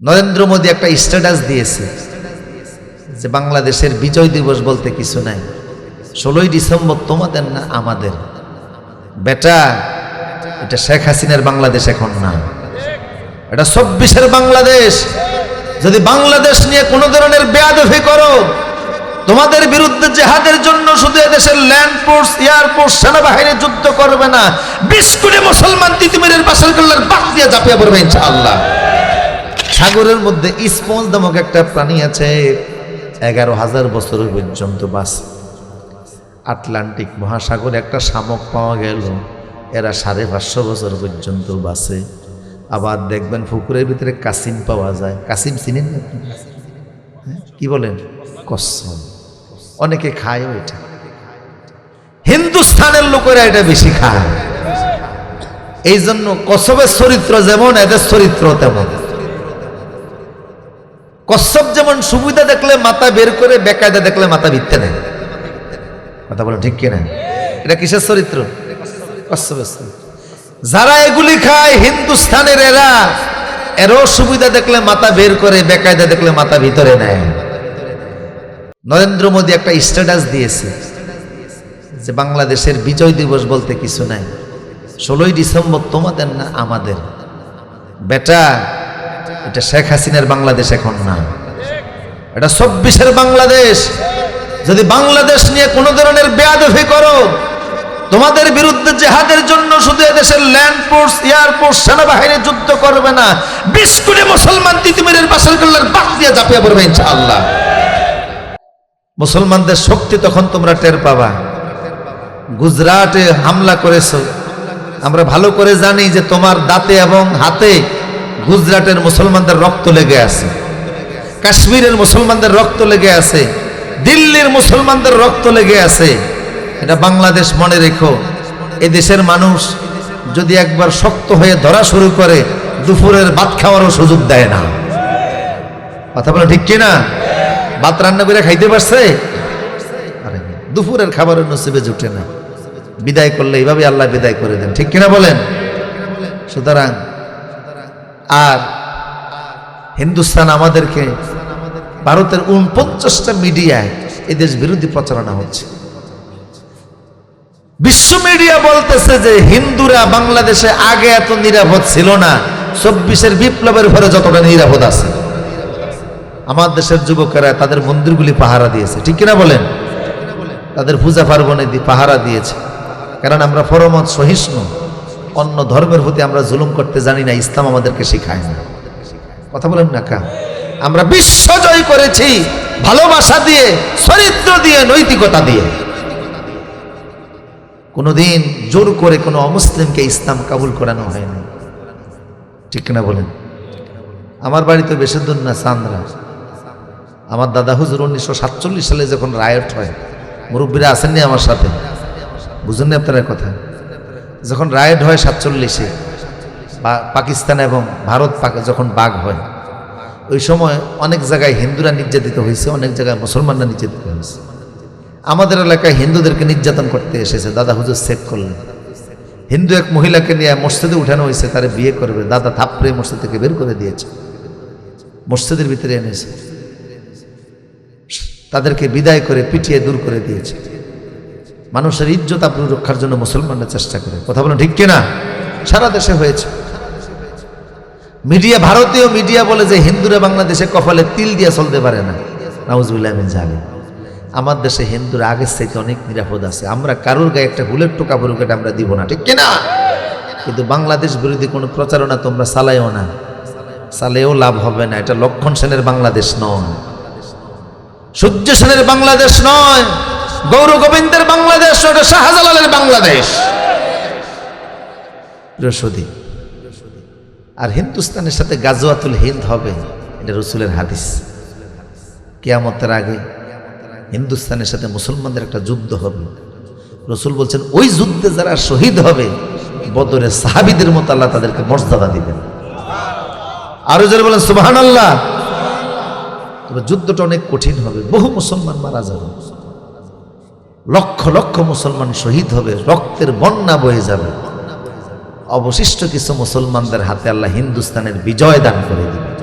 নরেন্দ্র মোদী একটা স্ট্যাটাস দিয়েছে যে বাংলাদেশের বিজয় দিবস বলতে কিছু নাই। ষোলোই ডিসেম্বর তোমাদের না আমাদের? বেটা, এটা শেখ হাসিনার বাংলাদেশ এখন না। এটা চব্বিশের বাংলাদেশ। যদি বাংলাদেশ নিয়ে কোনো ধরনের বেয়াদফি করো, তোমাদের বিরুদ্ধে জেহাদের জন্য শুধু এদেশের ল্যান্ড ফোর্স এয়ারফোর্স সেনাবাহিনী যুদ্ধ করবে না। বিশ কোটি মুসলমান তিতুমিরের বাসার কল্যাণ বাদ দিয়ে ঝাঁপিয়ে পড়বে ইনশাআল্লাহ। সাগরের মধ্যে স্পঞ্জ নামক একটা প্রাণী আছে। এগারো হাজার বছর পর্যন্ত বাস। আটলান্টিক মহাসাগরে একটা শামক পাওয়া গেল। এরা সাড়ে পাঁচশো বছর পর্যন্ত বাসে। আবার দেখবেন পুকুরের ভিতরে কাসিম পাওয়া যায়। কাসিম চিনেন না হ্যাঁ? কি বলেন? কসম। অনেকে খায়ও এটা। হিন্দুস্থানের লোকেরা এটা বেশি খায়। এই জন্য কসবের চরিত্র যেমন, এদের চরিত্র তেমন। কশ্যপ যেমন সুবিধা দেখলে মাথা বের করে বেকায়দা দেখলে মাথা ভিত্তে নেয় কথা বলো ঠিক কিনা? এটা কিসের চরিত্র? কশ্যপের চরিত্র। যারা এগুলি খায়, হিন্দুস্থানের এরা, এরও সুবিধা দেখলে মাথা বের করে, বেকায়দা দেখলে মাথা ভিতরে নেয়। নরেন্দ্র মোদী একটা স্ট্যাটাস দিয়েছে, যে বাংলাদেশের বিজয় দিবস বলতে কিছু নাই। ষোলোই ডিসেম্বর তোমাদের না আমাদের? বেটা এটা শেখ হাসিনার বাংলাদেশ এখন না। এটা চব্বিশের বাংলাদেশ। যদি বাংলাদেশ নিয়ে কোনো ধরনের বেয়াদফি করো, তোমাদের বিরুদ্ধে জেহাদের জন্য শুধু এদেশের ল্যান্ড ফোর্স এয়ারফোর্স সেনাবাহিনী যুদ্ধ করবে না। বিশ কোটি মুসলমান তিতুমিরের কল্যাণ বাদ দিয়ে ঝাঁপিয়ে পড়বে ইনশাআল্লাহ। মুসলমানদের শক্তি তখন তোমরা টের পাবা। গুজরাটে হামলা করেছ। আমরা ভালো করে জানি যে তোমার দাঁতে এবং হাতে গুজরাটের মুসলমানদের রক্ত লেগে আছে, কাশ্মীরের মুসলমানদের রক্ত লেগে আছে, দিল্লির মুসলমানদের রক্ত লেগে আছে। এটা বাংলাদেশ মনে রেখো, এ দেশের মানুষ যদি একবার শক্ত হয়ে ধরা শুরু করে, দুপুরের ভাত খাওয়ারও সুযোগ দেয় না। কথা বলো ঠিক কিনা? ভাত রান্না করে খাইতে পারছে? আরে দুপুরের খাবারের নসিবে জুটে না। বিদায় করলে এইভাবে আল্লাহ বিদায় করে দেন, ঠিক কিনা বলেন? সুতরাং আর হিন্দুস্তান আমাদেরকে ভারতের উনপঞ্চাশটা মিডিয়ায় এদেশ বিরোধী প্রচারণা হচ্ছে। বিশ্ব মিডিয়া বলতেছে যে হিন্দুরা বাংলাদেশে আগে এত নিরাপদ ছিল না, চব্বিশের বিপ্লবের পরে যতটা নিরাপদ আছে। আমার দেশের যুবকেরা তাদের মন্দিরগুলি পাহারা দিয়েছে, ঠিক কিনা বলেন? তাদের পূজা পার্বণে পাহারা দিয়েছে। কারণ আমরা ফরমত সহিষ্ণু অন্য ধর্মের প্রতি আমরা জুলুম করতে জানি না, ইসলাম আমাদেরকে শেখায় না। কথা বলেন না কা আমরা বিশ্ব জয় করেছি ভালোবাসা দিয়ে, চরিত্র দিয়ে, নৈতিকতা দিয়ে। কোনোদিন জোর করে কোনো অমুসলিমকে ইসলাম কাবুল করানো হয়নি ঠিক কিনা বলেন? আমার বাড়িতে তো বেশি দূর না, চান্দ্রা। আমার দাদা হুজুর উনিশশো সাতচল্লিশ সালে যখন রায়ট হয়, মুরব্বীরা আসেননি আমার সাথে। বুঝুন না আপনারা কথা? যখন রায়ট হয় সাতচল্লিশে পাকিস্তান এবং ভারত যখন বাঘ হয়, ওই সময় অনেক জায়গায় হিন্দুরা নির্যাতিত হয়েছে, অনেক জায়গায় মুসলমানরা নির্যাতিত হয়েছে। আমাদের এলাকায় হিন্দুদেরকে নির্যাতন করতে এসেছে, দাদা হুজুর চেক করলেন। হিন্দু এক মহিলাকে নিয়ে মসজিদে উঠানো হয়েছে, তারা বিয়ে করবে, দাদা থাপড়ে মসজিদ থেকে বের করে দিয়েছে। মসজিদের ভিতরে এনেছে। তাদেরকে বিদায় করে পিটিয়ে দূর করে দিয়েছে। মানুষের ইজ্জত আপনি রক্ষার জন্য মুসলমানরা চেষ্টা করে। কথা বলেন ঠিক কিনা? সারা দেশে হয়েছে। মিডিয়া, ভারতীয় মিডিয়া বলে যে হিন্দুরা বাংলাদেশে কপালে তিল দিয়ে চলতে পারে না। নাউজুবিল্লাহ মিন জালিম। আমার দেশে হিন্দুরা আগের থেকে অনেক নিরাপদ আছে। আমরা কারোর গায়ে একটা বুলেট টোকা পড়ুক আমরা দিব না, ঠিক কিনা? কিন্তু বাংলাদেশ বিরোধী কোনো প্রচারণা তোমরা চালাইও না। চালেও লাভ হবে না। এটা লক্ষণ সেনের বাংলাদেশ নয়। সূর্য সেনের বাংলাদেশ নয়। গৌর গোবিন্দের বাংলাদেশ, ওটা শাহজালালের বাংলাদেশ। আর হিন্দুস্তানের সাথে গাজওয়াতুল হিন্দ হবে, এটা রসুলের হাদিস। কেয়ামতের আগে হিন্দুস্তানের সাথে মুসলমানদের একটা যুদ্ধ হবে। রসুল বলছেন, ওই যুদ্ধে যারা শহীদ হবে, বদরের সাহাবিদের মতো আল্লাহ তাদেরকে মর্যাদা দিবেন। আরও যারা বলেন সুবাহান আল্লাহ তবে যুদ্ধটা অনেক কঠিন হবে, বহু মুসলমান মারা যাবে। লক্ষ লক্ষ মুসলমান শহীদ হবে, রক্তের বন্যা বয়ে যাবে। অবশিষ্ট কিছু মুসলমানদের হাতে আল্লাহ হিন্দুস্তানের বিজয় দান করে দিবে।